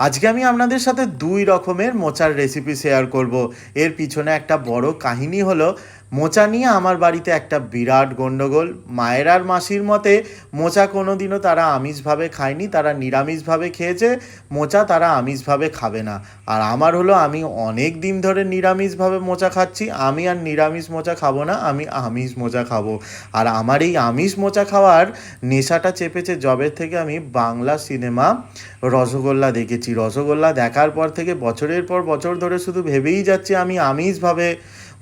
আজকে আমি আপনাদের সাথে দুই রকমের মোচার রেসিপি শেয়ার করব। এর পিছনে একটা বড় কাহিনী হলো মোচা নিয়ে আমার বাড়িতে একটা বিরাট গণ্ডগোল মায়ের আর মাসির মতে, মোচা কোনোদিনও তারা আমিষভাবে খায়নি, তারা নিরামিষভাবে খেয়েছে, মোচা তারা আমিষভাবে খাবে না। আর আমার হলো, আমি অনেক দিন ধরে নিরামিষভাবে মোচা খাচ্ছি, আমি আর নিরামিষ মোচা খাব না, আমি আমিষ মোচা খাব। আর আমার এই আমিষ মোচা খাওয়ার নেশাটা চেপেছে জবের থেকে আমি বাংলা সিনেমা রসগোল্লা দেখেছি। রসগোল্লা দেখার পর থেকে বছরের পর বছর ধরে শুধু ভেবেই যাচ্ছি আমি আমিষভাবে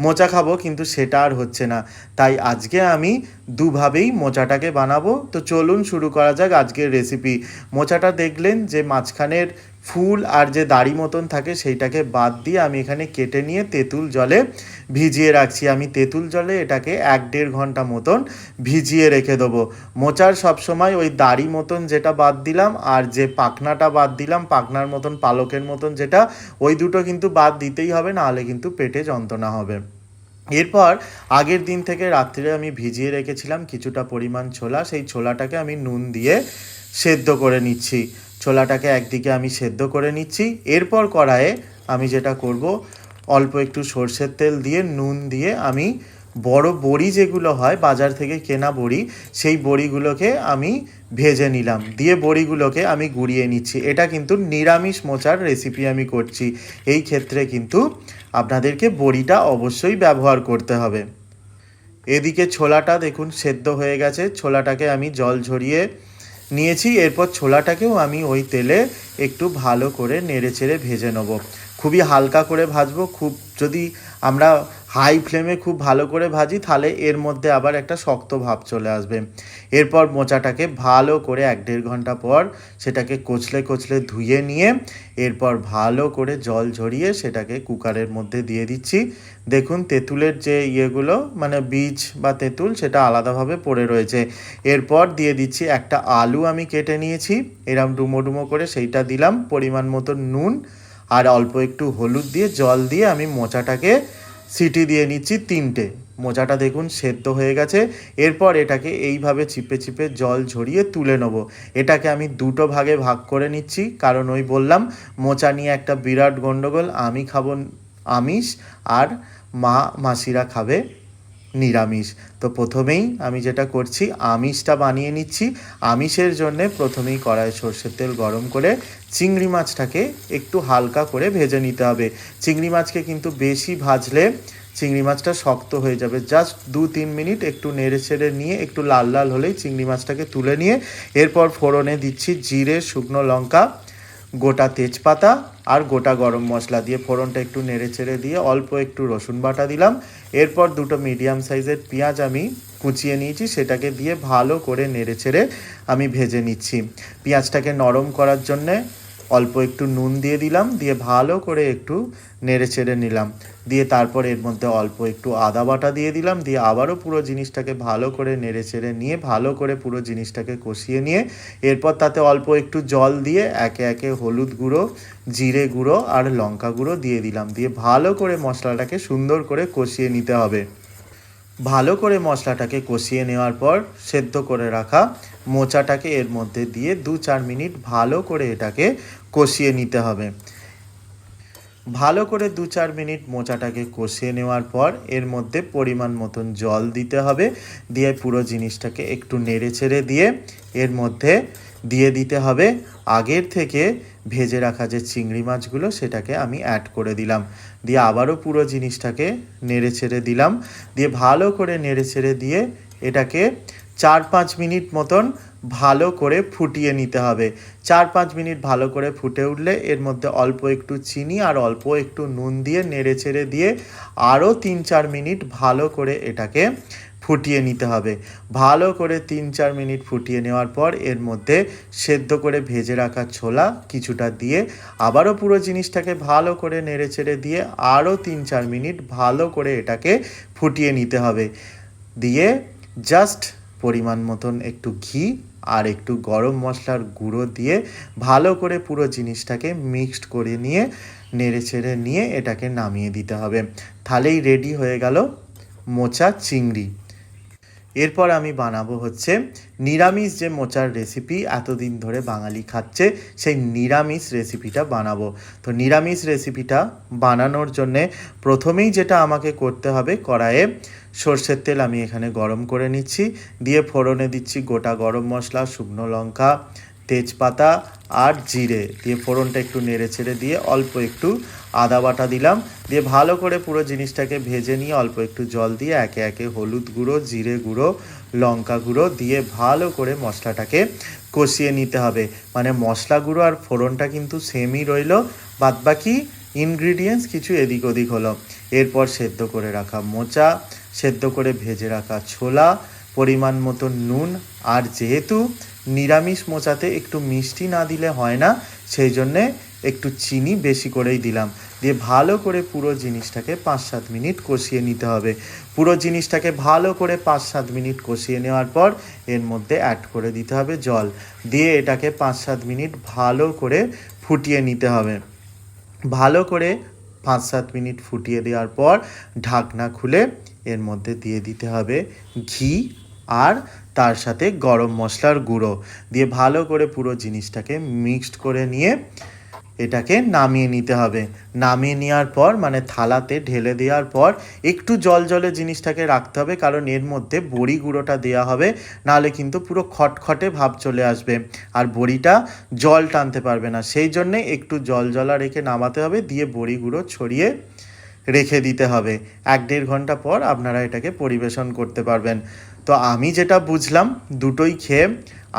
মোচা খাব কিন্তু সেটা আর হচ্ছে না। তাই আজকে আমি দুভাবেই মোচাটাকে বানাবো। তো চলুন শুরু করা যাক আজকের রেসিপি মোচাটা দেখলেন যে মাঝখানের ফুল আর যে দাড়ি মতন থাকে সেইটাকে বাদ দিয়ে আমি এখানে কেটে নিয়ে তেঁতুল জলে ভিজিয়ে রাখছি। আমি তেঁতুল জলে এটাকে এক দেড় ঘণ্টা মতন ভিজিয়ে রেখে দেবো। মোচার সবসময় ওই দাড়ি মতন যেটা বাদ দিলাম আর যে পাখনাটা বাদ দিলাম, পাখনার মতন, পালকের মতন যেটা, ওই দুটো কিন্তু বাদ দিতেই হবে, নাহলে কিন্তু পেটে যন্ত্রণা হবে। এরপর আগের দিন থেকে রাত্রে আমি ভিজিয়ে রেখেছিলাম কিছুটা পরিমাণ ছোলা। সেই ছোলাটাকে আমি নুন দিয়ে সেদ্ধ করে নিচ্ছি। ছোলাটাকে একদিকে আমি সেদ্ধ করে নিচ্ছি। এরপর কড়াইয়ে আমি যেটা করব, অল্প একটু সর্ষের তেল দিয়ে নুন দিয়ে আমি বড় বড়ি যেগুলো হয়, বাজার থেকে কেনা বড়ি, সেই বড়িগুলোকে আমি ভেজে নিলাম। দিয়ে বড়িগুলোকে আমি গুঁড়িয়ে নিচ্ছি। এটা কিন্তু নিরামিষ মোচার রেসিপি আমি করছি। এই ক্ষেত্রে কিন্তু আপনাদেরকে বড়িটা অবশ্যই ব্যবহার করতে হবে। এদিকে ছোলাটা দেখুন, সেদ্ধ হয়ে গেছে। ছোলাটাকে আমি জল ঝরিয়ে নিয়েছি। এরপর ছোলাটাকেও আমি ওই তেলে একটু ভালো করে নেড়ে চেড়ে ভেজে নেব। খুবই হালকা করে ভাজবো। খুব যদি আমরা হাই ফ্লেমে খুব ভালো করে ভাজি, তাহলে এর মধ্যে আবার একটা শক্ত ভাব চলে আসবে। এরপর মোচাটাকে ভালো করে এক দেড় ঘণ্টা পর সেটাকে কচলে কচলে ধুয়ে নিয়ে এরপর ভালো করে জল ঝরিয়ে সেটাকে কুকারের মধ্যে দিয়ে দিচ্ছি। দেখুন, তেঁতুলের যে ইয়েগুলো মানে বীজ বা তেঁতুল, সেটা আলাদাভাবে পড়ে রয়েছে। এরপর দিয়ে দিচ্ছি একটা আলু আমি কেটে নিয়েছি। এরম ডুমো ডুমো করে সেইটা দিলাম, পরিমাণ মতো নুন আর অল্প একটু হলুদ দিয়ে জল দিয়ে আমি মোচাটাকে সিটি দিয়ে নিচ্ছি তিনটে। মোজাটা দেখুন, সেদ্ধ হয়ে গেছে। এরপর এটাকে এইভাবে চিপে চিপে জল ঝরিয়ে তুলে নেব। এটাকে আমি দুটো ভাগে ভাগ করে নিচ্ছি, কারণ ওই বললাম, মোচা নিয়ে একটা বিরাট গণ্ডগোল আমি খাব আমিষ আর মা মাসিরা খাবে নিরামিষ। তো প্রথমেই আমি যেটা করছি, আমিষটা বানিয়ে নিচ্ছি। আমিষের জন্যে প্রথমেই কড়াই সর্ষের তেল গরম করে চিংড়ি মাছটাকে একটু হালকা করে ভেজে নিতে হবে। চিংড়ি মাছকে কিন্তু বেশি ভাজলে চিংড়ি মাছটা শক্ত হয়ে যাবে। জাস্ট দু তিন মিনিট একটু নেড়ে ছেড়ে নিয়ে একটু লাল লাল হলেই চিংড়ি মাছটাকে তুলে নিয়ে এরপর ফোড়নে দিচ্ছি জিরে, শুকনো লঙ্কা গোটা তেজপাতা আর গোটা গরম মশলা দিয়ে ফোড়নটা একটু নেড়ে চেড়ে দিয়ে অল্প একটু রসুন বাটা দিলাম। এরপর দুটো মিডিয়াম সাইজের পেঁয়াজ আমি কুচিয়ে নিয়েছি, সেটাকে দিয়ে ভালো করে নেড়ে চেড়ে আমি ভেজে নিচ্ছি। পেঁয়াজটাকে নরম করার জন্যে অল্প একটু নুন দিয়ে দিলাম, দিয়ে ভালো করে একটু নেড়ে চেড়ে নিলাম। দিয়ে তারপর এর মধ্যে অল্প একটু আদা বাটা দিয়ে দিলাম, দিয়ে আবারও পুরো জিনিসটাকে ভালো করে নেড়ে চেড়ে নিয়ে, ভালো করে পুরো জিনিসটাকে কষিয়ে নিয়ে, এরপর তাতে অল্প একটু জল দিয়ে একে একে হলুদ গুঁড়ো, জিরে গুঁড়ো আর লঙ্কা গুঁড়ো দিয়ে দিলাম। দিয়ে ভালো করে মশলাটাকে সুন্দর করে কষিয়ে নিতে হবে। ভালো করে মশলাটাকে কষিয়ে নেওয়ার পর সেদ্ধ করে রাখা মোচাটাকে এর মধ্যে দিয়ে দু চার মিনিট ভালো করে এটাকে কষিয়ে নিতে হবে। ভালো করে দু চার মিনিট মোচাটাকে কষিয়ে নেওয়ার পর এর মধ্যে পরিমাণ মতন জল দিতে হবে। দিয়ে পুরো জিনিসটাকে একটু নেড়ে ছেড়ে দিয়ে এর মধ্যে দিয়ে দিতে হবে। আগের থেকে ভেজে রাখা যে চিংড়ি মাছগুলো সেটাকে আমি অ্যাড করে দিলাম। দিয়ে আবারও পুরো জিনিসটাকে নেড়ে ছেড়ে দিলাম। দিয়ে ভালো করে নেড়ে ছেড়ে দিয়ে এটাকে চার পাঁচ মিনিট মতন ভালো করে ফুটিয়ে নিতে হবে। চার পাঁচ মিনিট ভালো করে ফুটে উঠলে এর মধ্যে অল্প একটু চিনি আর অল্প একটু নুন দিয়ে নেড়ে ছেড়ে দিয়ে আরও তিন চার মিনিট ভালো করে এটাকে ফুটিয়ে নিতে হবে। ভালো করে তিন চার মিনিট ফুটিয়ে নেওয়ার পর এর মধ্যে সেদ্ধ করে ভেজে রাখা ছোলা কিছুটা দিয়ে আবারও পুরো জিনিসটাকে ভালো করে নেড়ে ছেড়ে দিয়ে আরও তিন চার মিনিট ভালো করে এটাকে ফুটিয়ে নিতে হবে। দিয়ে জাস্ট পরিমাণ মতন একটু ঘি আর একটু গরম মশলার গুঁড়ো দিয়ে ভালো করে পুরো জিনিসটাকে মিক্সড করে নিয়ে, নেড়ে ছেড়ে নিয়ে এটাকে নামিয়ে দিতে হবে। তাহলেই রেডি হয়ে গেল মোচা চিংড়ি। এরপর আমি বানাবো হচ্ছে নিরামিষ যে মোচার রেসিপি এতদিন ধরে বাঙালি খাচ্ছে, সেই নিরামিষ রেসিপিটা বানাবো। তো নিরামিষ রেসিপিটা বানানোর জন্যে প্রথমেই যেটা আমাকে করতে হবে, কড়াইয়ে সর্ষের তেল আমি এখানে গরম করে নিচ্ছি, দিয়ে ফোড়নে দিচ্ছি গোটা গরম মশলা, শুকনো লঙ্কা, তেজপাতা আর জিরে দিয়ে ফোড়নটা একটু নেড়ে ছেড়ে দিয়ে অল্প একটু আদা বাটা দিলাম। দিয়ে ভালো করে পুরো জিনিসটাকে ভেজে নিয়ে অল্প একটু জল দিয়ে একে একে হলুদ গুঁড়ো, জিরে গুঁড়ো, লঙ্কা গুঁড়ো দিয়ে ভালো করে মশলাটাকে কষিয়ে নিতে হবে। মানে মশলা গুঁড়ো আর ফোড়নটা কিন্তু সেমই রইল। বাদবাকি ইনগ্রিডিয়েন্টস কিছু এদিক ওদিক হলো। এরপর সেদ্ধ করে রাখা মোচা, সেদ্ধ করে ভেজে রাখা ছোলা, পরিমাণ মতো নুন। আর যেহেতু নিরামিষ মোচাতে একটু মিষ্টি না দিলে হয় না, সেই জন্যে একটু চিনি বেশি করেই দিলাম। দিয়ে ভালো করে পুরো জিনিসটাকে পাঁচ সাত মিনিট কষিয়ে নিতে হবে। পুরো জিনিসটাকে ভালো করে পাঁচ সাত মিনিট কষিয়ে নেওয়ার পর এর মধ্যে অ্যাড করে দিতে হবে জল। দিয়ে এটাকে পাঁচ সাত মিনিট ভালো করে ফুটিয়ে নিতে হবে। ভালো করে পাঁচ সাত মিনিট ফুটিয়ে দেওয়ার পর ঢাকনা খুলে এর মধ্যে দিয়ে দিতে হবে ঘি। আর তার সাথে গরম মশলার গুঁড়ো দিয়ে ভালো করে পুরো জিনিসটাকে মিক্সড করে নিয়ে এটাকে নামিয়ে নিতে হবে। নামিয়ে নেওয়ার পর মানে থালাতে ঢেলে দেওয়ার পর, একটু জল জলে জিনিসটাকে রাখতে হবে, কারণ এর মধ্যে বড়ি গুঁড়োটা দেওয়া হবে, নাহলে কিন্তু পুরো খটখটে ভাব চলে আসবে আর বড়িটা জল টানতে পারবে না। সেই জন্যে একটু জল জলা রেখে নামাতে হবে, দিয়ে বড়ি গুঁড়ো ছড়িয়ে রেখে দিতে হবে। এক দেড় ঘণ্টা পর আপনারা এটাকে পরিবেশন করতে পারবেন। তো আমি যেটা বুঝলাম, দুটোই খেয়ে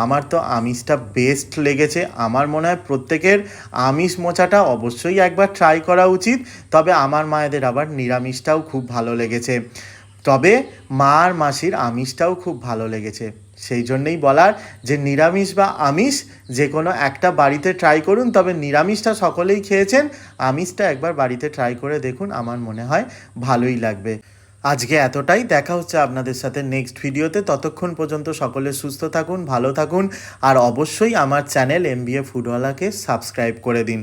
আমার তো আমিষটা বেস্ট লেগেছে। আমার মনে হয় প্রত্যেকের আমিষ মোচাটা অবশ্যই একবার ট্রাই করা উচিত। তবে আমার মায়েদের আবার নিরামিষটাও খুব ভালো লেগেছে। তবে মা আর মাসির আমিষটাও খুব ভালো লেগেছে। সেই জন্যেই বলার যে নিরামিষ বা আমিষ যে কোনো একটা বাড়িতে ট্রাই করুন, তবে নিরামিষটা সকলেই খেয়েছেন। আমিষটা একবার বাড়িতে ট্রাই করে দেখুন, আমার মনে হয় ভালোই লাগবে। আজকে এতটাই। দেখা হচ্ছে আপনাদের সাথে নেক্সট ভিডিওতে ততক্ষণ পর্যন্ত সকলে সুস্থ থাকুন, ভালো থাকুন, আর অবশ্যই আমার চ্যানেল এম বি এ ফুডওয়ালাকে সাবস্ক্রাইব করে দিন।